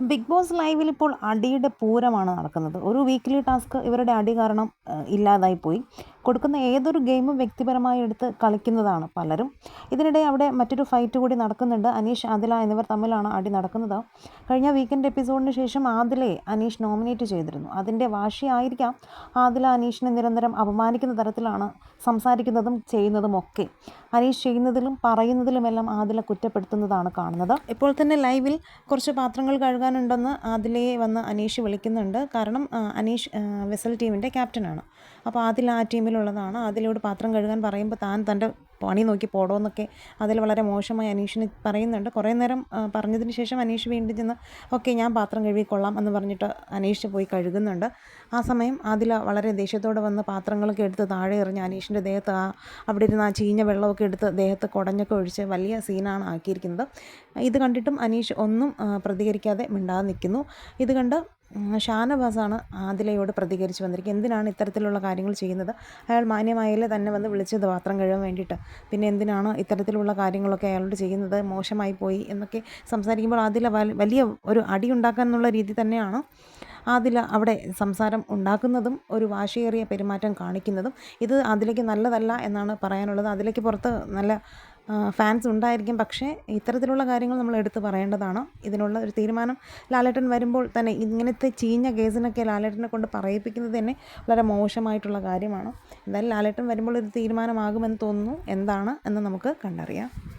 Big boss ലൈവിൽ ഇപ്പോൾ അടിയുടെ പൂരമാണ് നടക്കുന്നത്. ഒരു വീക്ക്ലി ടാസ്ക് ഇവരുടെ അടി കാരണം ഇല്ലാതായി പോയി. കൊടുക്കുന്ന ഏതൊരു ഗെയിമും വ്യക്തിപരമായി എടുത്ത് കളിക്കുന്നതാണ് പലരും. ഇതിനിടെ അവിടെ മറ്റൊരു ഫൈറ്റ് കൂടി നടക്കുന്നുണ്ട്. അനീഷ് ആദില എന്നിവർ തമ്മിലാണ് അടി നടക്കുന്നത്. കഴിഞ്ഞ വീക്കെൻഡ് എപ്പിസോഡിന് ശേഷം ആദിലയെ അനീഷ് നോമിനേറ്റ് ചെയ്തിരുന്നു. അതിന്റെ വാശിയായിരിക്കാം ആദില അനീഷിനെ നിരന്തരം അപമാനിക്കുന്ന തരത്തിലാണ് സംസാരിക്കുന്നതും ചെയ്യുന്നതും ഒക്കെ അനീഷ് ചെയ്യുന്നതിലും പറയുന്നതിലുമെല്ലാം ആദില കുറ്റപ്പെടുത്തുന്നതാണ് കാണുന്നത്. ഇപ്പോൾ തന്നെ ലൈവിൽ കുറച്ച് പാത്രങ്ങൾ കഴുകാനുണ്ടെന്ന് ആദിലയെ വന്ന് അനീഷ് വിളിക്കുന്നുണ്ട്. കാരണം അനീഷ് വെസൽ ടീമിന്റെ ക്യാപ്റ്റനാണ്. അപ്പോൾ ആദില ആ ടീമിലുള്ളതാണ്. ആദിലയോട് പാത്രം കഴുകാൻ പറയുമ്പോൾ താൻ തന്റെ പണി നോക്കി പോടോന്നൊക്കെ അതിൽ വളരെ മോശമായി അനീഷിന് പറയുന്നുണ്ട്. കുറേ നേരം പറഞ്ഞതിന് ശേഷം അനീഷ് വീണ്ടും ചെന്ന് ഓക്കെ ഞാൻ പാത്രം കഴുകിക്കൊള്ളാം എന്ന് പറഞ്ഞിട്ട് അനീഷ് പോയി കഴുകുന്നുണ്ട്. ആ സമയം അതിൽ വളരെ ദേഷ്യത്തോടെ വന്ന് പാത്രങ്ങളൊക്കെ എടുത്ത് താഴെ എറിഞ്ഞ് അനീഷിന്റെ ദേഹത്ത് ആ അവിടെ ഇരുന്ന് ആ ചീഞ്ഞ വെള്ളമൊക്കെ എടുത്ത് ദേഹത്ത് കുടഞ്ഞൊക്കെ ഒഴിച്ച് വലിയ സീനാണ് ആക്കിയിരിക്കുന്നത്. ഇത് കണ്ടിട്ടും അനീഷ് ഒന്നും പ്രതികരിക്കാതെ മിണ്ടാതെ നിൽക്കുന്നു. ഇത് കണ്ട് ഷാനവാസാണ് ആദിലയോട് പ്രതികരിച്ച് വന്നിരിക്കുന്നത്. എന്തിനാണ് ഇത്തരത്തിലുള്ള കാര്യങ്ങൾ ചെയ്യുന്നത്? അയാൾ മാന്യമായാലേ തന്നെ വന്ന് വിളിച്ചത് പാത്രം കഴുകാൻ വേണ്ടിയിട്ട്? പിന്നെ എന്തിനാണ് ഇത്തരത്തിലുള്ള കാര്യങ്ങളൊക്കെ അയാളോട് ചെയ്യുന്നത്? മോശമായി പോയി എന്നൊക്കെ സംസാരിക്കുമ്പോൾ ആദില വലിയ ഒരു അടി ഉണ്ടാക്കാൻ എന്നുള്ള രീതി തന്നെയാണ് ആദില അവിടെ സംസാരം ഉണ്ടാക്കുന്നതും ഒരു വാശിയേറിയ പെരുമാറ്റം കാണിക്കുന്നതും. ഇത് അതിലേക്ക് നല്ലതല്ല എന്നാണ് പറയാനുള്ളത്. അതിലേക്ക് പുറത്ത് നല്ല ഫാൻസ് ഉണ്ടായിരിക്കും. പക്ഷേ ഇത്തരത്തിലുള്ള കാര്യങ്ങൾ നമ്മൾ എടുത്തു പറയേണ്ടതാണ്. ഇതിനുള്ള ഒരു തീരുമാനം ലാലേട്ടൻ വരുമ്പോൾ തന്നെ ഇങ്ങനത്തെ ചീഞ്ഞ കേസിനൊക്കെ ലാലേട്ടനെ കൊണ്ട് പറയിപ്പിക്കുന്നത് തന്നെ വളരെ മോശമായിട്ടുള്ള കാര്യമാണ്. എന്തായാലും ലാലേട്ടൻ വരുമ്പോൾ ഒരു തീരുമാനമാകുമെന്ന് തോന്നുന്നു. എന്താണ് എന്ന് നമുക്ക് കണ്ടറിയാം.